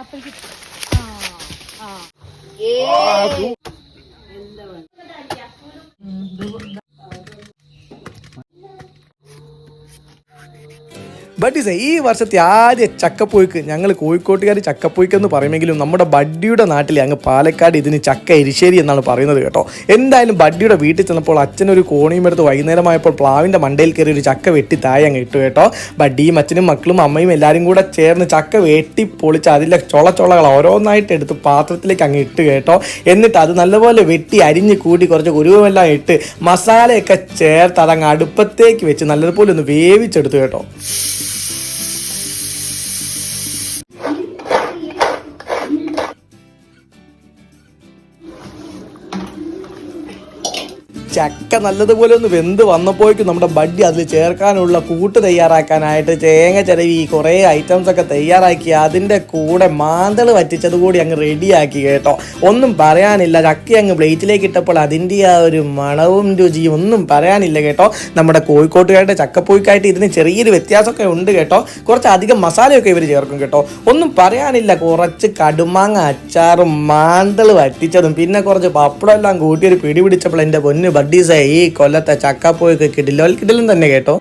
아빠 이렇게 아, 아. 예. 아, 너... ഇസേ ഈ വർഷത്തെ ആദ്യ ചക്കപ്പൊയ്ക്ക് ഞങ്ങൾ കോഴിക്കോട്ടുകാർ ചക്കപ്പൊയ്ക്ക് എന്ന് പറയുമെങ്കിലും നമ്മുടെ ബഡ്ഡിയുടെ നാട്ടിൽ അങ്ങ് പാലക്കാട് ഇതിന് ചക്ക എരിശ്ശേരി എന്നാണ് പറയുന്നത് കേട്ടോ. എന്തായാലും ബഡ്ഡിയുടെ വീട്ടിൽ ചെന്നപ്പോൾ അച്ഛനൊരു കോണിയും എടുത്ത് വൈകുന്നേരമായപ്പോൾ പ്ലാവിന്റെ മണ്ടയിൽ കയറി ഒരു ചക്ക വെട്ടി താഴെ അങ്ങ് ഇട്ടു കേട്ടോ. ബഡ്ഡിയും അച്ഛനും മക്കളും അമ്മയും എല്ലാവരും കൂടെ ചേർന്ന് ചക്ക വെട്ടി പൊളിച്ച് അതിലെ ചൊളച്ചൊളകൾ ചൊളകൾ ഓരോന്നായിട്ട് എടുത്ത് പാത്രത്തിലേക്ക് അങ്ങ് ഇട്ട് കേട്ടോ. എന്നിട്ട് അത് നല്ലപോലെ വെട്ടി അരിഞ്ഞ് കൂട്ടി കുറച്ച് കുരുവെല്ലാം ഇട്ട് മസാലയൊക്കെ ചേർത്ത് അതങ്ങ് അടുപ്പത്തേക്ക് വെച്ച് നല്ലതുപോലെ ഒന്ന് വേവിച്ചെടുത്തു കേട്ടോ. ചക്ക നല്ലതുപോലെ ഒന്ന് വെന്ത് വന്നപ്പോഴേക്കും നമ്മുടെ ബഡ്ഡി അതിൽ ചേർക്കാനുള്ള കൂട്ട് തയ്യാറാക്കാനായിട്ട് ചേങ്ങ ചിരവി കുറേ ഐറ്റംസ് ഒക്കെ തയ്യാറാക്കി അതിന്റെ കൂടെ മാന്തൾ വറ്റിച്ചത് കൂടി അങ്ങ് റെഡിയാക്കി കേട്ടോ. ഒന്നും പറയാനില്ല. ചക്ക അങ്ങ് പ്ലേറ്റിലേക്ക് ഇട്ടപ്പോൾ അതിന്റെ ആ ഒരു മണവും രുചിയും ഒന്നും പറയാനില്ല കേട്ടോ. നമ്മുടെ കോഴിക്കോട്ടുകാരുടെ ചക്കപ്പൂക്കായിട്ട് ഇതിന് ചെറിയൊരു വ്യത്യാസമൊക്കെ ഉണ്ട് കേട്ടോ. കുറച്ച് അധികം മസാലയൊക്കെ ഇവർ ചേർക്കും കേട്ടോ. ഒന്നും പറയാനില്ല. കുറച്ച് കടുമാങ്ങ അച്ചാറും മാന്തൾ വറ്റിച്ചതും പിന്നെ കുറച്ച് പപ്പടം എല്ലാം കൂട്ടി ഒരു പിടി പിടിച്ചപ്പോൾ എന്റെ പൊന്ന് ബഡ്ഡീസേ ഈ കൊല്ലത്തെ ചക്കപ്പോയൊക്കെ കിടിലോൽ കിടിലും തന്നെ കേട്ടോ.